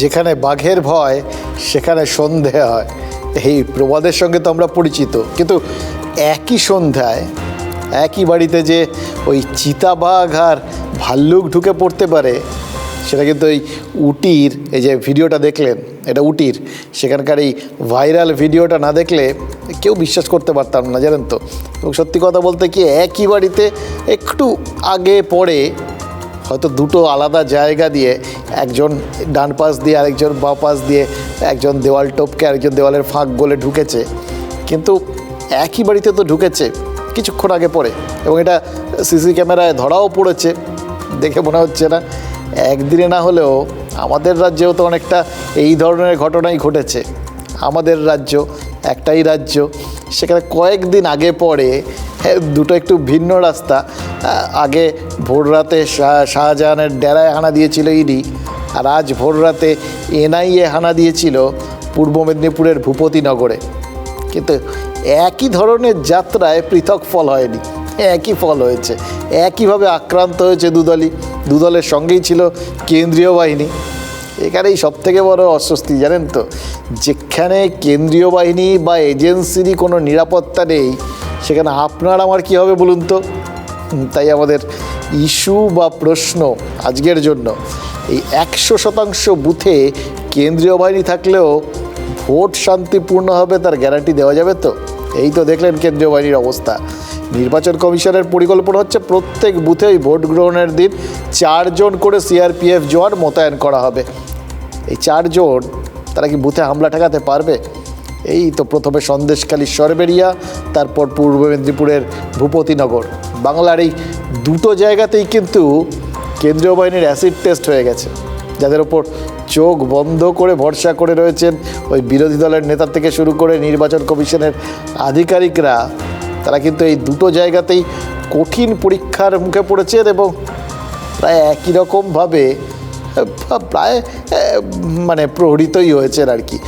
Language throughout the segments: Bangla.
যেখানে বাঘের ভয়, সেখানে সন্ধে হয়। এই প্রবাদের সঙ্গে তো আমরা পরিচিত। কিন্তু একই সন্ধ্যায়, একই বাড়িতে যে ওই চিতাবাঘ আর ভাল্লুক ঢুকে পড়তে পারে, সেটা কিন্তু ওই উটির, এই যে ভিডিওটা দেখলেন, এটা উটির, সেখানকার এই ভাইরাল ভিডিওটা না দেখলে কেউ বিশ্বাস করতে পারতাম না, জানেন তো? এবং সত্যি কথা বলতে কি, একই বাড়িতে একটু আগে পরে হয়তো দুটো আলাদা জায়গা দিয়ে একজন ডান পাশ দিয়ে আরেকজন বাঁ পাশ দিয়ে একজন দেওয়াল টপকে আরেকজন দেওয়ালের ফাঁক গলে ঢুকেছে। কিন্তু একই বাড়িতে তো ঢুকেছে কিছুক্ষণ আগে পরে এবং এটা সিসি ক্যামেরায় ধরাও পড়েছে, দেখে মনে হচ্ছে না। একদিনে না হলেও আমাদের রাজ্যেও তো অনেকটা এই ধরনের ঘটনাই ঘটেছে। আমাদের রাজ্য একটাই রাজ্য সেখানে কয়েকদিন আগে পরে হ্যাঁ, দুটো একটু ভিন্ন রাস্তা। আগে ভোর রাতে শাহজাহানের ডেরায় হানা দিয়েছিল ইডি আর আজ ভোর রাতে এনআইএ হানা দিয়েছিল পূর্ব মেদিনীপুরের ভূপতিনগরে কিন্তু একই ধরনের যাত্রায় পৃথক ফল হয়নি একই ফল হয়েছে। একইভাবে আক্রান্ত হয়েছে দুদলই। দুদলের সঙ্গেই ছিল কেন্দ্রীয় বাহিনী। এখানেই সব থেকে বড় অস্বস্তি, জানেন তো? যেখানে কেন্দ্রীয় বাহিনী বা এজেন্সিরই কোনো নিরাপত্তা নেই, সেখানে আপনার আমার কি হবে বলুন তো? তাই আমাদের ইস্যু বা প্রশ্ন আজকের জন্য। এই একশো শতাংশ বুথে কেন্দ্রীয় বাহিনী থাকলেও ভোট শান্তিপূর্ণ হবে তার গ্যারান্টি দেওয়া যাবে তো? এই তো দেখলেন কেন্দ্রীয় বাহিনীর অবস্থা। নির্বাচন কমিশনের পরিকল্পনা হচ্ছে প্রত্যেক বুথেই ভোট গ্রহণের দিন চারজন করে সিআরপিএফ জওয়ান মোতায়েন করা হবে। এই চারজন তারা কি বুথে হামলা ঠেকাতে পারবে? এই তো প্রথমে সন্দেশখালী সরবেরিয়া তারপর পূর্ব মেদিনীপুরের ভূপতিনগর। বাংলার এই দুটো জায়গাতেই কিন্তু কেন্দ্রীয় বাহিনীর অ্যাসিড টেস্ট হয়ে গেছে। যাদের ওপর চোখ বন্ধ করে ভরসা করে রয়েছেন ওই বিরোধী দলের নেতা থেকে শুরু করে নির্বাচন কমিশনের আধিকারিকরা, তারা কিন্তু এই দুটো জায়গাতেই কঠিন পরীক্ষার মুখে পড়েছেন এবং প্রায় একই রকমভাবে প্রায় মানে প্রহরিতই হয়েছেন আর কি।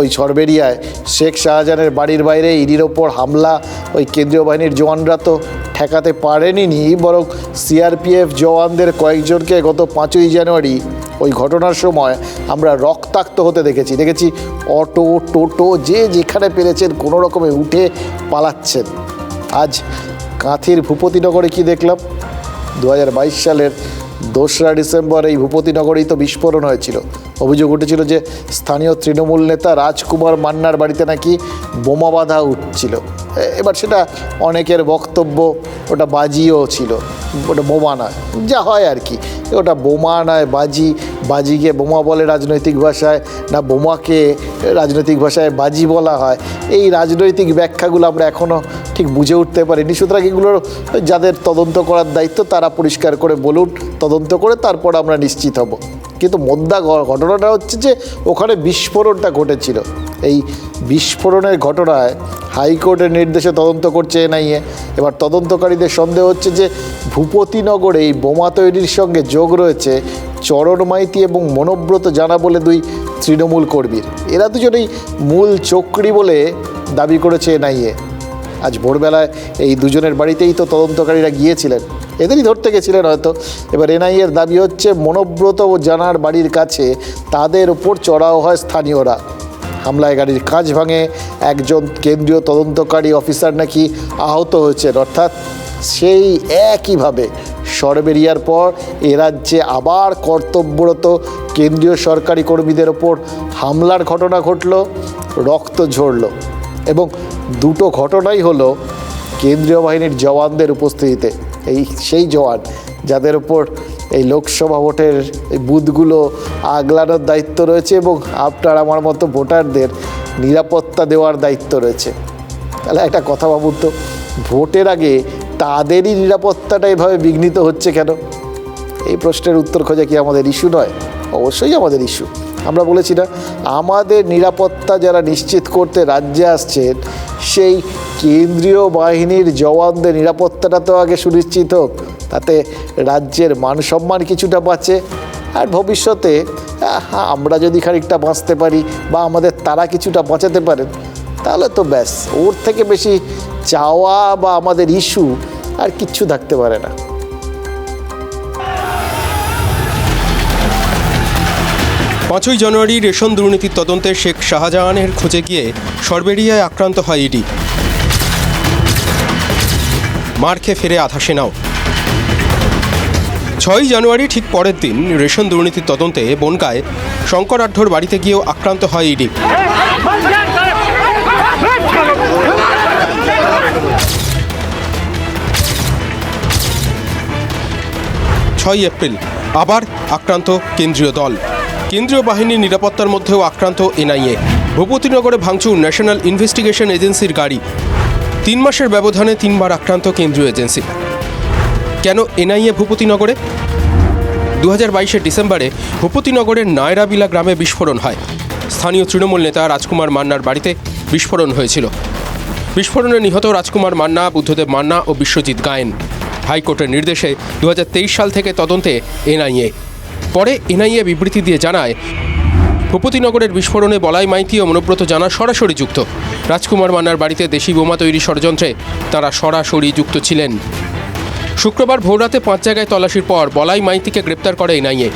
ওই সরবেরিয়ায় শেখ শাহজাহানের বাড়ির বাইরে ইডির ওপর হামলা, ওই কেন্দ্রীয় বাহিনীর জওয়ানরা তো ঠেকাতে পারেনি বরং সিআরপিএফ জওয়ানদের কয়েকজনকে গত পাঁচই জানুয়ারি ওই ঘটনার সময় আমরা রক্তাক্ত হতে দেখেছি। দেখেছি অটো, টোটো, যে যেখানে পেরেছেন কোনো রকমে উঠে পালাচ্ছেন। আজ কাঁথির ভূপতিনগরে কি দেখলাম? দু হাজার বাইশ সালের দোসরা ডিসেম্বর এই ভূপতিনগরেই তো বিস্ফোরণ হয়েছিল। অভিযোগ উঠেছিল যে স্থানীয় তৃণমূল নেতা রাজকুমার মান্নার বাড়িতে নাকি বোমা বাঁধা উঠছিল। এবার সেটা অনেকের বক্তব্য, ওটা বাজিও ছিল, ওটা বোমা নয়, যা হয় আর কি। ওটা বোমা নয়, বাজি বাজিকে বোমা বলে রাজনৈতিক ভাষায় না বোমাকে রাজনৈতিক ভাষায় বাজি বলা হয়। এই রাজনৈতিক ব্যাখ্যাগুলো আমরা এখনও ঠিক বুঝে উঠতে পারিনি। সুতরাং এগুলোর যাদের তদন্ত করার দায়িত্ব, তারা পরিষ্কার করে বলুন, তদন্ত করে তারপর আমরা নিশ্চিত হব। কিন্তু মোদ্দা ঘটনাটা হচ্ছে যে, ওখানে বিস্ফোরণটা ঘটেছিল। এই বিস্ফোরণের ঘটনায় হাইকোর্টের নির্দেশে তদন্ত করছে এনআইএ। এবার তদন্তকারীদের সন্দেহ হচ্ছে যে, ভূপতিনগরে এই বোমা তৈরির সঙ্গে যোগ রয়েছে চরণ মাইতি এবং মনোব্রত জানা বলে দুই তৃণমূল কর্মীর। এরা দুজনেই মূল চক্রী বলে দাবি করেছে এনআইএ। আজ ভোরবেলায় এই দুজনের বাড়িতেই তো তদন্তকারীরা গিয়েছিলেন। এদেরই ধরতে গেছিলেন হয়তো। এবার এনআইএর দাবি হচ্ছে, মনোব্রত ও জানার বাড়ির কাছে তাদের ওপর চড়াও হয় স্থানীয়রা। হামলায় গাড়ির কাঁচ ভাঙে একজন কেন্দ্রীয় তদন্তকারী অফিসার নাকি আহত হয়েছেন। অর্থাৎ সেই একইভাবে সরবেরিয়ার পর এ রাজ্যে আবার কর্তব্যরত কেন্দ্রীয় সরকারি কর্মীদের ওপর হামলার ঘটনা ঘটল, রক্ত ঝরল এবং দুটো ঘটনাই হলো কেন্দ্রীয় বাহিনীর জওয়ানদের উপস্থিতিতে। এই সেই জওয়ান, যাদের উপর এই লোকসভা ভোটের এই বুথগুলো আগলানোর দায়িত্ব রয়েছে এবং আপনার আমার মতো ভোটারদের নিরাপত্তা দেওয়ার দায়িত্ব রয়েছে। তাহলে একটা কথা ভাবুন তো, ভোটের আগে তাদেরই নিরাপত্তাটা এভাবে বিঘ্নিত হচ্ছে কেন? এই প্রশ্নের উত্তর খোঁজা কি আমাদের ইস্যু নয়? অবশ্যই আমাদের ইস্যু। আমরা বলেছি না, আমাদের নিরাপত্তা যারা নিশ্চিত করতে রাজ্যে আসছেন সেই কেন্দ্রীয় বাহিনীর জওয়ানদের নিরাপত্তাটা তো আগে সুনিশ্চিত হোক। তাতে রাজ্যের মান সম্মান কিছুটা বাঁচে আর ভবিষ্যতে আমরা যদি খানিকটা বাঁচতে পারি বা আমাদের তারা কিছুটা বাঁচাতে পারেন, তাহলে তো ব্যাস, ওর থেকে বেশি চাওয়া বা আমাদের ইস্যু আর কিচ্ছু থাকতে পারে না। পাঁচই জানুয়ারি রেশন দুর্নীতির তদন্তে শেখ শাহজাহানের খোঁজে গিয়ে সরবেরিয়ায় আক্রান্ত হয় ইডি। মার খেয়ে ফেরে আধা সেনাও। ছয়ই জানুয়ারি ঠিক পরের দিন রেশন দুর্নীতির তদন্তে বনগায় শঙ্কর আঢ্যর বাড়িতে গিয়েও আক্রান্ত হয় ইডি। ছয় এপ্রিল আবার আক্রান্ত কেন্দ্রীয় দল। কেন্দ্রীয় বাহিনীর নিরাপত্তার মধ্যেও আক্রান্ত এনআইএ। ভূপতিনগরে ভাঙচুর ন্যাশনাল ইনভেস্টিগেশন এজেন্সির গাড়ি। তিন মাসের ব্যবধানে তিনবার আক্রান্ত কেন্দ্রীয় এজেন্সি। কেন এনআইএ ভূপতিনগরে দু হাজার বাইশের ডিসেম্বরে ভূপতিনগরের নায়রাবিলা গ্রামে বিস্ফোরণ হয়। স্থানীয় তৃণমূল নেতা রাজকুমার মান্নার বাড়িতে বিস্ফোরণ হয়েছিল। বিস্ফোরণে নিহত রাজকুমার মান্না, বুদ্ধদেব মান্না ও বিশ্বজিৎ গায়েন। হাইকোর্টের নির্দেশে দু হাজার তেইশ সাল থেকে তদন্তে এনআইএ। পরে এনআইএ বিবৃতি দিয়ে জানায়, ভূপতিনগরের বিস্ফোরণে বলাই মাইতি ও মনোব্রত জানা সরাসরি যুক্ত। রাজকুমার মান্নার বাড়িতে দেশি বোমা তৈরি ষড়যন্ত্রে তারা সরাসরি যুক্ত ছিলেন। শুক্রবার ভোররাতে পাঁচ জায়গায় তল্লাশির পর বলাই মাইতিকে গ্রেপ্তার করে এনআইএ।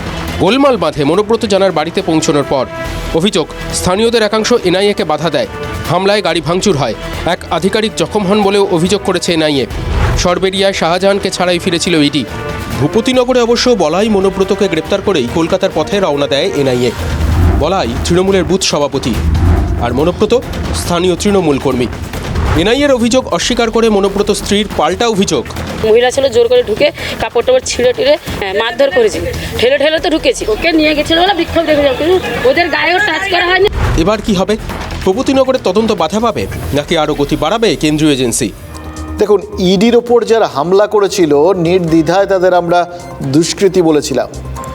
গোলমাল বাঁধে মনোব্রত জানার বাড়িতে পৌঁছানোর পর। অভিযোগ, স্থানীয়দের একাংশ এনআইএকে বাধা দেয়। হামলায় গাড়ি ভাঙচুর হয়। এক আধিকারিক জখম হন বলেও অভিযোগ করেছে এনআইএ। সরবেরিয়ায় শাহজাহানকে ছাড়াই ফিরেছিল ইডি। ভূপতিনগরে অবশ্য বলাই মনোব্রতকে গ্রেপ্তার করেই কলকাতার পথে রওনা দেয় এনআইএ। বলাই তৃণমূলের বুথ সভাপতি। আর মনোব্রত স্থানীয় তৃণমূল কর্মী। এনআইএর অভিযোগ অস্বীকার করে মনোব্রত স্ত্রীর পাল্টা অভিযোগ। মহিলা ছিল জোর করে ঢুকে কাপড় টাপড় ছিঁড়ে টিড়ে হ্যাঁ, মারধর করেছি। ঠেলে ঠেলে তো ঢুকেছি। ওকে নিয়ে গেছিল বলে বিক্ষোভ দেখে কিন্তু ওদের গায়েও টাচ করা হয়নি। এবার কি হবে? ভূপতিনগরের তদন্ত বাধা পাবে? নাকি আরও গতি বাড়াবে কেন্দ্রীয় এজেন্সি? দেখুন ইডির ওপর যারা হামলা করেছিল, নির্দ্বিধায় তাদের আমরা দুষ্কৃতী বলেছিলাম।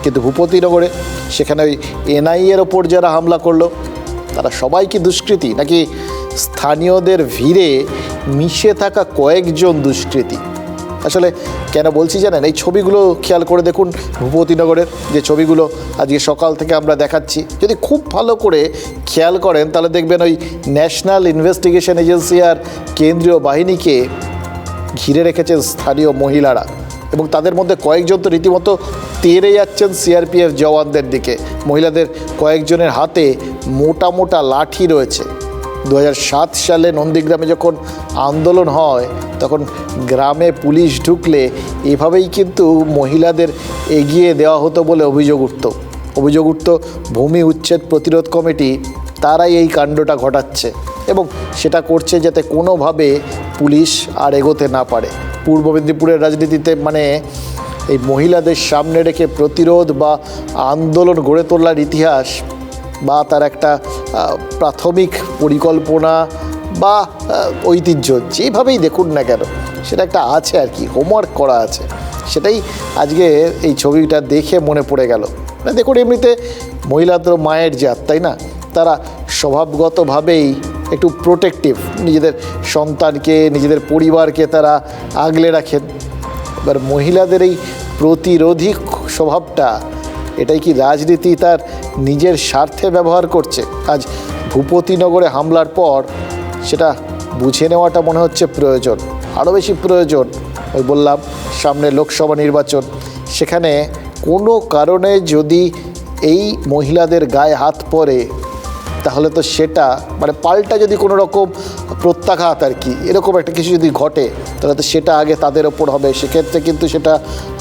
কিন্তু ভূপতিনগরে সেখানে ওই এনআইএর ওপর যারা হামলা করল, তারা সবাই কি দুষ্কৃতী? নাকি স্থানীয়দের ভিড়ে মিশে থাকা কয়েকজন দুষ্কৃতী? আসলে কেন বলছি জানেন? এই ছবিগুলো খেয়াল করে দেখুন ভূপতিনগরের যে ছবিগুলো আজকে সকাল থেকে আমরা দেখাচ্ছি। যদি খুব ভালো করে খেয়াল করেন, তাহলে দেখবেন ওই ন্যাশনাল ইনভেস্টিগেশন এজেন্সি আর কেন্দ্রীয় বাহিনীকে ঘিরে রেখেছেন স্থানীয় মহিলারা এবং তাদের মধ্যে কয়েকজন তো রীতিমতো তেরে যাচ্ছেন সিআরপিএফ জওয়ানদের দিকে। মহিলাদের কয়েকজনের হাতে মোটা মোটা লাঠি রয়েছে। দু হাজার সাত সালে নন্দীগ্রামে যখন আন্দোলন হয়, তখন গ্রামে পুলিশ ঢুকলে এভাবেই কিন্তু মহিলাদের এগিয়ে দেওয়া হতো বলে অভিযোগ উঠত। অভিযোগ উঠত, ভূমি উচ্ছেদ প্রতিরোধ কমিটি, তারাই এই কাণ্ডটা ঘটাচ্ছে এবং সেটা করছে যাতে কোনোভাবে পুলিশ আর এগোতে না পারে। পূর্ব মেদিনীপুরের রাজনীতিতে মানে এই মহিলাদের সামনে রেখে প্রতিরোধ বা আন্দোলন গড়ে তোলার ইতিহাস বা তার একটা প্রাথমিক পরিকল্পনা বা ঐতিহ্য যেভাবেই দেখুন না কেন, সেটা একটা আছে আর কি হোমওয়ার্ক করা আছে। সেটাই আজকে এই ছবিটা দেখে মনে পড়ে গেল। না দেখুন, এমনিতে মহিলা তো মায়ের জাত, তাই না? তারা স্বভাবগতভাবেই একটু প্রোটেক্টিভ নিজেদের সন্তানকে, নিজেদের পরিবারকে তারা আগলে রাখেন। এবার মহিলাদের এই প্রতিরোধী স্বভাবটা, এটাই কি রাজনীতি তার নিজের স্বার্থে ব্যবহার করছে? আজ ভূপতিনগরে হামলার পর সেটা বুঝে নেওয়াটা মনে হচ্ছে প্রয়োজন আরও বেশি প্রয়োজন। ওই বললাম, সামনে লোকসভা নির্বাচন, সেখানে কোনো কারণে যদি এই মহিলাদের গায়ে হাত পড়ে তাহলে তো সেটা মানে পাল্টা যদি কোনো রকম প্রত্যাঘাত আর কি, এরকম একটা কিছু যদি ঘটে, তাহলে তো সেটা আগে তাদের ওপর হবে। সেক্ষেত্রে কিন্তু সেটা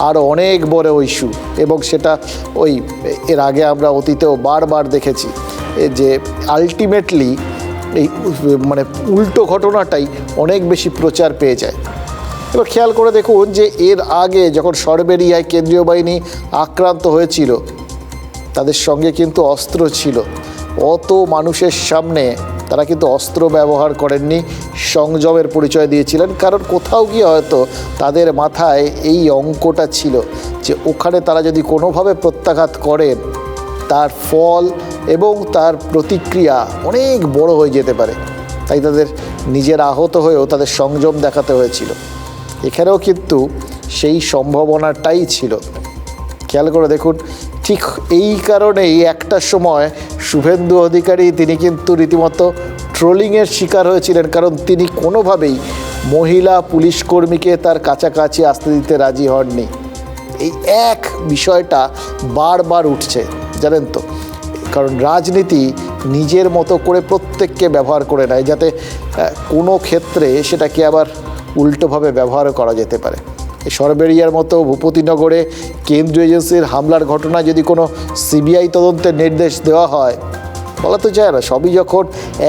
আরও অনেক বড় ইস্যু এবং সেটা ওই, এর আগে আমরা অতীতেও বারবার দেখেছি যে আলটিমেটলি এই মানে উল্টো ঘটনাটাই অনেক বেশি প্রচার পেয়ে যায়। এবার খেয়াল করে দেখুন যে এর আগে যখন সরবেরিয়ায় কেন্দ্রীয় বাহিনী আক্রান্ত হয়েছিল, তাদের সঙ্গে কিন্তু অস্ত্র ছিল। অত মানুষের সামনে তারা কিন্তু অস্ত্র ব্যবহার করেননি, সংযমের পরিচয় দিয়েছিলেন। কারণ কোথাও গিয়ে হয়তো তাদের মাথায় এই অঙ্কটা ছিল যে ওখানে তারা যদি কোনোভাবে প্রত্যাঘাত করেন তার ফল এবং তার প্রতিক্রিয়া অনেক বড় হয়ে যেতে পারে। তাই তাদের নিজের আহত হয়েও তাদের সংযম দেখাতে হয়েছিল। এখানেও কিন্তু সেই সম্ভাবনাটাই ছিল। খেয়াল করে দেখুন ঠিক এই কারণেই একটা সময় শুভেন্দু অধিকারী তিনি কিন্তু রীতিমতো ট্রোলিংয়ের শিকার হয়েছিলেন, কারণ তিনি কোনোভাবেই মহিলা পুলিশ কর্মীকে তার কাছাকাছি আসতে দিতে রাজি হননি। এই এক বিষয়টা বারবার উঠছে, জানেন তো? কারণ রাজনীতি নিজের মতো করে প্রত্যেককে ব্যবহার করে নেয়, যাতে কোনো ক্ষেত্রে সেটাকে আবার উল্টোভাবে ব্যবহার করা যেতে পারে। সরবেরিয়ার মতো ভূপতিনগরে কেন্দ্রীয় এজেন্সির হামলার ঘটনা যদি কোনো সিবিআই তদন্তের নির্দেশ দেওয়া হয়, বলা তো যায় না, সবই যখন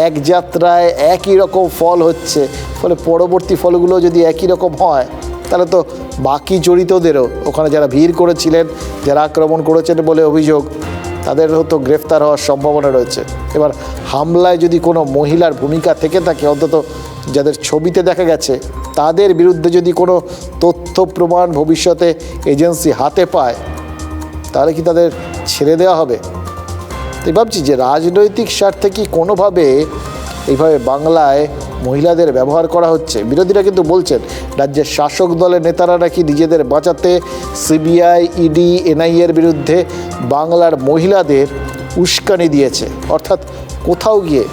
এক যাত্রায় একই রকম ফল হচ্ছে, ফলে পরবর্তী ফলগুলো যদি একই রকম হয়, তাহলে তো বাকি জড়িতদেরও, ওখানে যারা ভিড় করেছিলেন, যারা আক্রমণ করেছেন বলে অভিযোগ। তাদের হয়তো গ্রেফতার হওয়ার সম্ভাবনা রয়েছে। এবার হামলায় যদি কোনো মহিলার ভূমিকা থেকে থাকে, অন্তত যাদের ছবিতে দেখা গেছে, তাদের বিরুদ্ধে যদি কোনো তথ্য প্রমাণ ভবিষ্যতে এজেন্সি হাতে পায়, তাহলে কি তাদের ছেড়ে দেওয়া হবে? তাই ভাবছি যে রাজনৈতিক স্বার্থে কি কোনোভাবে এইভাবে বাংলায় মহিলাদের ব্যবহার করা হচ্ছে। বিরোধীরা কিন্তু বলছেন, রাজ্যের শাসক দলের নেতারা নাকি নিজেদের বাঁচাতে সিবিআই, ইডি এনআইএর বিরুদ্ধে বাংলার মহিলাদের উস্কানি দিয়েছে। অর্থাৎ কোথাও গিয়ে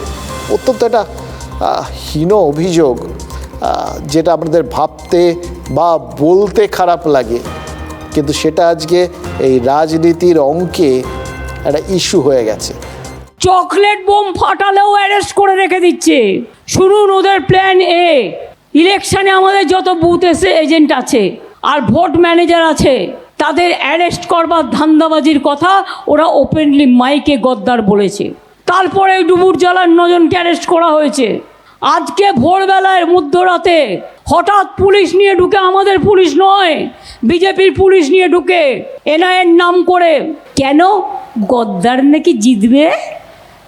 অত্যন্ত একটা হীন অভিযোগ যেটা আপনাদের ভাবতে বা বলতে খারাপ লাগে। কিন্তু সেটা আজকে এই রাজনীতির অঙ্কে একটা ইস্যু হয়ে গেছে। চকলেট বোম ফাটালেও অ্যারেস্ট করে রেখে দিচ্ছে। শুনুন ওদের প্ল্যান এ ইলেকশনে আমাদের যত বুথ এসে এজেন্ট আছে আর ভোট ম্যানেজার আছে, তাদের অ্যারেস্ট করবার ধান্দাবাজির কথা ওরা ওপেনলি মাইকে গদ্দার বলেছে। তারপরে ডুবুর জেলার নজনকে অ্যারেস্ট করা হয়েছে। আজকে ভোরবেলায় মধ্যরাতে হঠাৎ পুলিশ নিয়ে ঢুকে আমাদের পুলিশ নয়, বিজেপির পুলিশ নিয়ে ঢুকে এনআইএর নাম করে। কেন? গদ্দার নাকি জিতবে?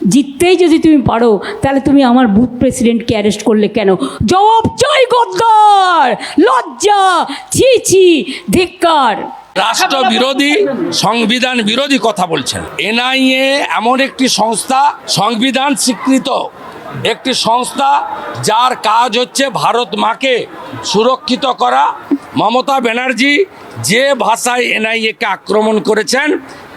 জিততেই যদি তুমি পারো, তাহলে তুমি আমার বুথ প্রেসিডেন্টকে অ্যারেস্ট করলে কেন? জবাব চাই গদ্দার, লজ্জা, ছি ছি, ধিক্কার। রাষ্ট্র বিরোধী সংবিধান বিরোধী কথা বলছেন। এনআইএ এমন একটি সংস্থা, সংবিধান স্বীকৃত একটি সংস্থা, যার কাজ হচ্ছে ভারত মাকে সুরক্ষিত করা। মমতা ব্যানার্জি যে ভাষায় এনআইএকে আক্রমণ করেছেন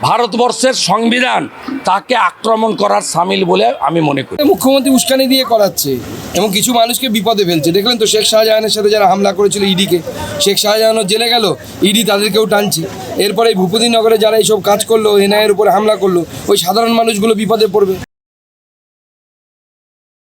ভারতবর্ষের সংবিধান তাকে আক্রমণ করার সামিল বলে আমি মনে করি। মুখ্যমন্ত্রী উস্কানি দিয়ে করাচ্ছে এবং কিছু মানুষকে বিপদে ফেলছে। দেখলেন তো শেখ শাহজাহানের সাথে যারা হামলা করেছিল ইডিকে। শেখ শাহজাহানও জেলে গেল, ইডি তাদেরকেও টানছে। এরপরে এই ভূপতিনগরে যারা এইসব কাজ করল, এনআইয়ের উপরে হামলা করল, ওই সাধারণ মানুষগুলো বিপদে পড়বে।